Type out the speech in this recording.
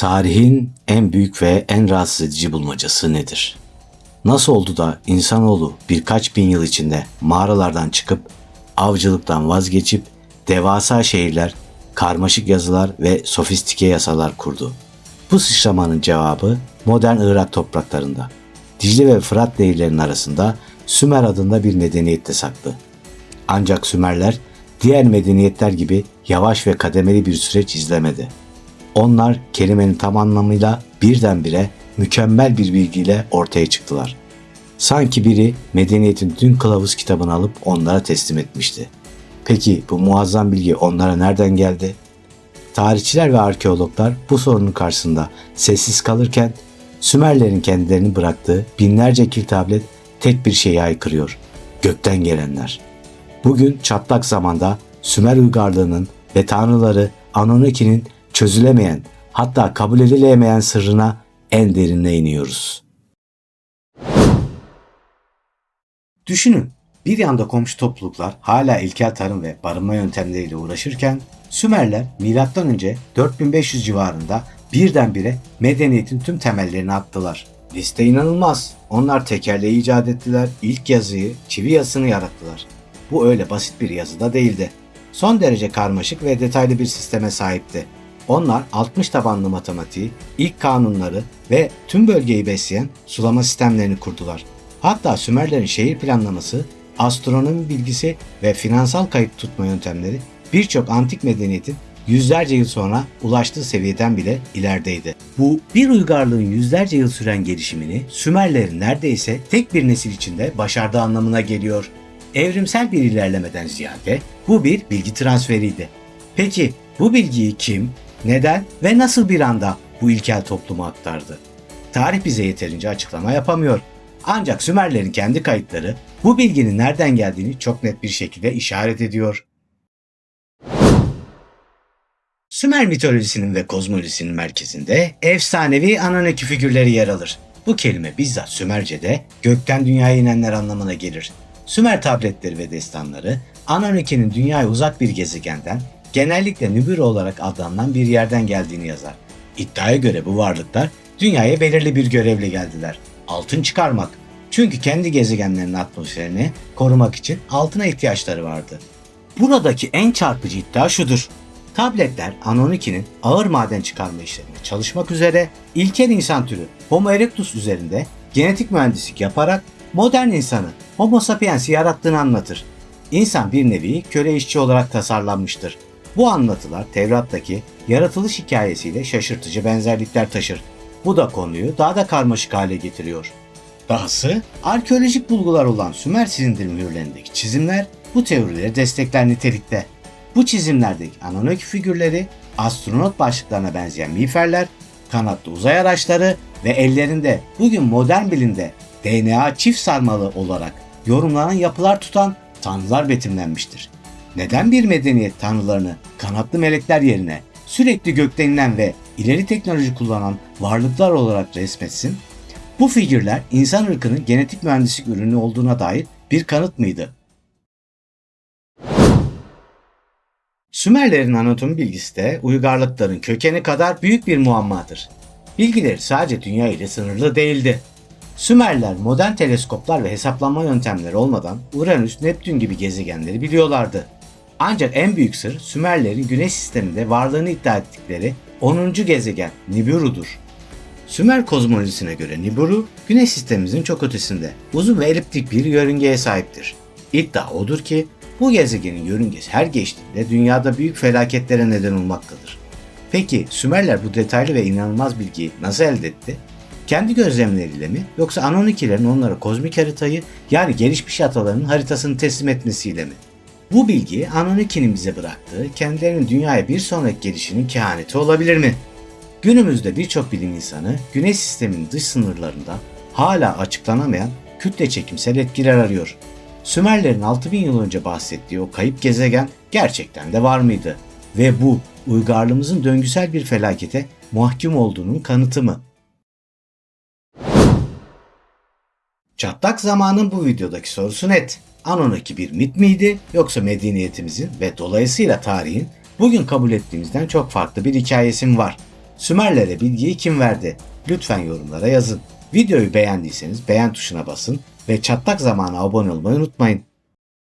Tarihin en büyük ve en rahatsız edici bulmacası nedir? Nasıl oldu da insanoğlu birkaç bin yıl içinde mağaralardan çıkıp avcılıktan vazgeçip devasa şehirler, karmaşık yazılar ve sofistike yasalar kurdu? Bu sıçramanın cevabı modern Irak topraklarında. Dicle ve Fırat nehirlerinin arasında Sümer adında bir medeniyette saklı. Ancak Sümerler diğer medeniyetler gibi yavaş ve kademeli bir süreç izlemedi. Onlar kelimenin tam anlamıyla birdenbire mükemmel bir bilgiyle ortaya çıktılar. Sanki biri medeniyetin tüm kılavuz kitabını alıp onlara teslim etmişti. Peki bu muazzam bilgi onlara nereden geldi? Tarihçiler ve arkeologlar bu sorunun karşısında sessiz kalırken Sümerlerin kendilerini bıraktığı binlerce kil tablet tek bir şeyi aykırıyor. Gökten gelenler. Bugün çatlak zamanda Sümer uygarlığının ve tanrıları Anunnaki'nin çözülemeyen hatta kabul edilemeyen sırrına en derinine iniyoruz. Düşünün, bir yanda komşu topluluklar hala ilkel tarım ve barınma yöntemleriyle uğraşırken Sümerler M.Ö. 4500 civarında birdenbire medeniyetin tüm temellerini attılar. Liste inanılmaz. Onlar tekerleği icat ettiler, ilk yazıyı, çivi yazısını yarattılar. Bu öyle basit bir yazı da değildi. Son derece karmaşık ve detaylı bir sisteme sahipti. Onlar 60 tabanlı matematiği, ilk kanunları ve tüm bölgeyi besleyen sulama sistemlerini kurdular. Hatta Sümerlerin şehir planlaması, astronomi bilgisi ve finansal kayıt tutma yöntemleri birçok antik medeniyetin yüzlerce yıl sonra ulaştığı seviyeden bile ilerideydi. Bu bir uygarlığın yüzlerce yıl süren gelişimini Sümerlerin neredeyse tek bir nesil içinde başardığı anlamına geliyor. Evrimsel bir ilerlemeden ziyade bu bir bilgi transferiydi. Peki bu bilgiyi kim, neden ve nasıl bir anda bu ilkel topluma aktardı? Tarih bize yeterince açıklama yapamıyor. Ancak Sümerlerin kendi kayıtları bu bilginin nereden geldiğini çok net bir şekilde işaret ediyor. Sümer mitolojisinin ve kozmolojisinin merkezinde efsanevi Anunnaki figürleri yer alır. Bu kelime bizzat Sümerce'de gökten dünyaya inenler anlamına gelir. Sümer tabletleri ve destanları Anunnaki'nin dünyaya uzak bir gezegenden genellikle Nübüre olarak adlanan bir yerden geldiğini yazar. İddiaya göre bu varlıklar dünyaya belirli bir görevle geldiler. Altın çıkarmak. Çünkü kendi gezegenlerinin atmosferini korumak için altına ihtiyaçları vardı. Buradaki en çarpıcı iddia şudur. Tabletler Anunnaki'nin ağır maden çıkarma işlerinde çalışmak üzere ilkel insan türü Homo erectus üzerinde genetik mühendislik yaparak modern insanı Homo sapiens'i yarattığını anlatır. İnsan bir nevi köle işçi olarak tasarlanmıştır. Bu anlatılar Tevrat'taki yaratılış hikayesiyle şaşırtıcı benzerlikler taşır. Bu da konuyu daha da karmaşık hale getiriyor. Dahası arkeolojik bulgular olan Sümer silindir mühürlerindeki çizimler bu teorileri destekler nitelikte. Bu çizimlerdeki Anunnaki figürleri, astronot başlıklarına benzeyen miğferler, kanatlı uzay araçları ve ellerinde bugün modern bilimde DNA çift sarmalı olarak yorumlanan yapılar tutan tanrılar betimlenmiştir. Neden bir medeniyet tanrılarını kanatlı melekler yerine sürekli gökten inen ve ileri teknoloji kullanan varlıklar olarak resmetsin? Bu figürler insan ırkının genetik mühendislik ürünü olduğuna dair bir kanıt mıydı? Sümerlerin anatomi bilgisi de uygarlıkların kökeni kadar büyük bir muammadır. Bilgileri sadece dünya ile sınırlı değildi. Sümerler modern teleskoplar ve hesaplanma yöntemleri olmadan Uranüs, Neptün gibi gezegenleri biliyorlardı. Ancak en büyük sır Sümerlerin Güneş sisteminde varlığını iddia ettikleri 10. gezegen Nibiru'dur. Sümer kozmolojisine göre Nibiru, Güneş sistemimizin çok ötesinde uzun ve eliptik bir yörüngeye sahiptir. İddia odur ki bu gezegenin yörüngesi her geçtiğinde dünyada büyük felaketlere neden olmaktadır. Peki Sümerler bu detaylı ve inanılmaz bilgiyi nasıl elde etti? Kendi gözlemleriyle mi yoksa Anunnakilerin onlara kozmik haritayı yani gelişmiş atalarının haritasını teslim etmesiyle mi? Bu bilgi Anunnaki'nin bize bıraktığı kendilerinin dünyaya bir sonraki gelişinin kehaneti olabilir mi? Günümüzde birçok bilim insanı Güneş sisteminin dış sınırlarında hala açıklanamayan kütle çekimsel etkiler arıyor. Sümerlerin 6000 yıl önce bahsettiği o kayıp gezegen gerçekten de var mıydı? Ve bu uygarlığımızın döngüsel bir felakete mahkum olduğunun kanıtı mı? Çatlak zamanın bu videodaki sorusu net. Anunnaki bir mit miydi yoksa medeniyetimizin ve dolayısıyla tarihin bugün kabul ettiğimizden çok farklı bir hikayesi mi var? Sümerlere bilgiyi kim verdi? Lütfen yorumlara yazın. Videoyu beğendiyseniz beğen tuşuna basın ve çatlak zamana abone olmayı unutmayın.